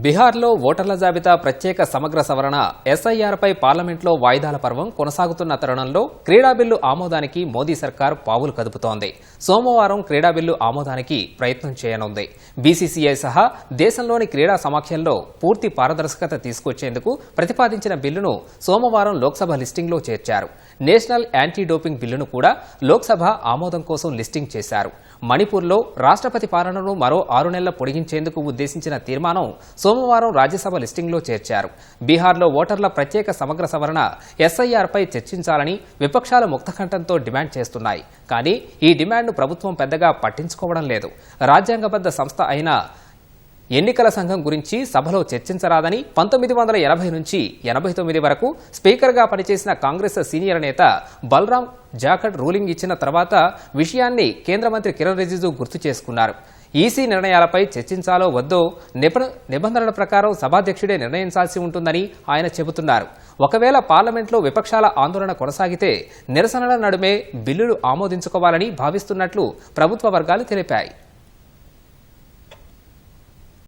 బీహార్లో ఓటర్ల జాబితా ప్రత్యేక సమగ్ర సవరణ ఎస్ఐఆర్పై పార్లమెంట్లో వాయిదాల పర్వం కొనసాగుతున్న తరుణంలో క్రీడా బిల్లు ఆమోదానికి మోదీ సర్కార్ పావులు కదుపుతోంది. సోమవారం క్రీడా బిల్లు ఆమోదానికి ప్రయత్నం చేయనుంది. బీసీసీఐ సహా దేశంలోని క్రీడా సమాఖ్యల్లో పూర్తి పారదర్శకత తీసుకొచ్చేందుకు ప్రతిపాదించిన బిల్లును సోమవారం లోక్సభ లిస్టింగ్లో చేర్చారు. నేషనల్ యాంటీ డోపింగ్ బిల్లును కూడా లోక్సభ ఆమోదం కోసం లిస్టింగ్ చేశారు. మణిపూర్లో రాష్ట్రపతి పాలనను మరో ఆరు నెలల పొడిగించేందుకు ఉద్దేశించిన తీర్మానం సోమవారం రాజ్యసభ లిస్టింగ్లో చేర్చారు. బీహార్లో ఓటర్ల ప్రత్యేక సమగ్ర సవరణ ఎస్ఐఆర్పై చర్చించాలని విపక్షాలు ముక్తకంఠంతో డిమాండ్ చేస్తున్నాయి. కానీ ఈ డిమాండ్ను ప్రభుత్వం పెద్దగా పట్టించుకోవడం లేదు. రాజ్యాంగబద్ధ సంస్థ అయిన ఎన్నికల సంఘం గురించి సభలో చర్చించరాదని పంతొమ్మిది వందల ఎనభై నుంచి ఎనభై తొమ్మిది వరకు స్పీకర్గా పనిచేసిన కాంగ్రెస్ సీనియర్ నేత బలరాం జాఖడ్ రూలింగ్ ఇచ్చిన తర్వాత విషయాన్ని కేంద్ర మంత్రి కిరణ్ రిజిజు గుర్తు చేసుకున్నారు. ఈసీ నిర్ణయాలపై చర్చించాలో వద్దో నిబ నిబంధనల ప్రకారం సభాధ్యక్షుడే నిర్ణయించాల్సి ఉంటుందని ఆయన చెబుతున్నారు. ఒకవేళ పార్లమెంట్లో విపక్షాల ఆందోళన కొనసాగితే నిరసనల నడుమే బిల్లులు ఆమోదించుకోవాలని భావిస్తున్నట్లు ప్రభుత్వ వర్గాలు తెలిపాయి.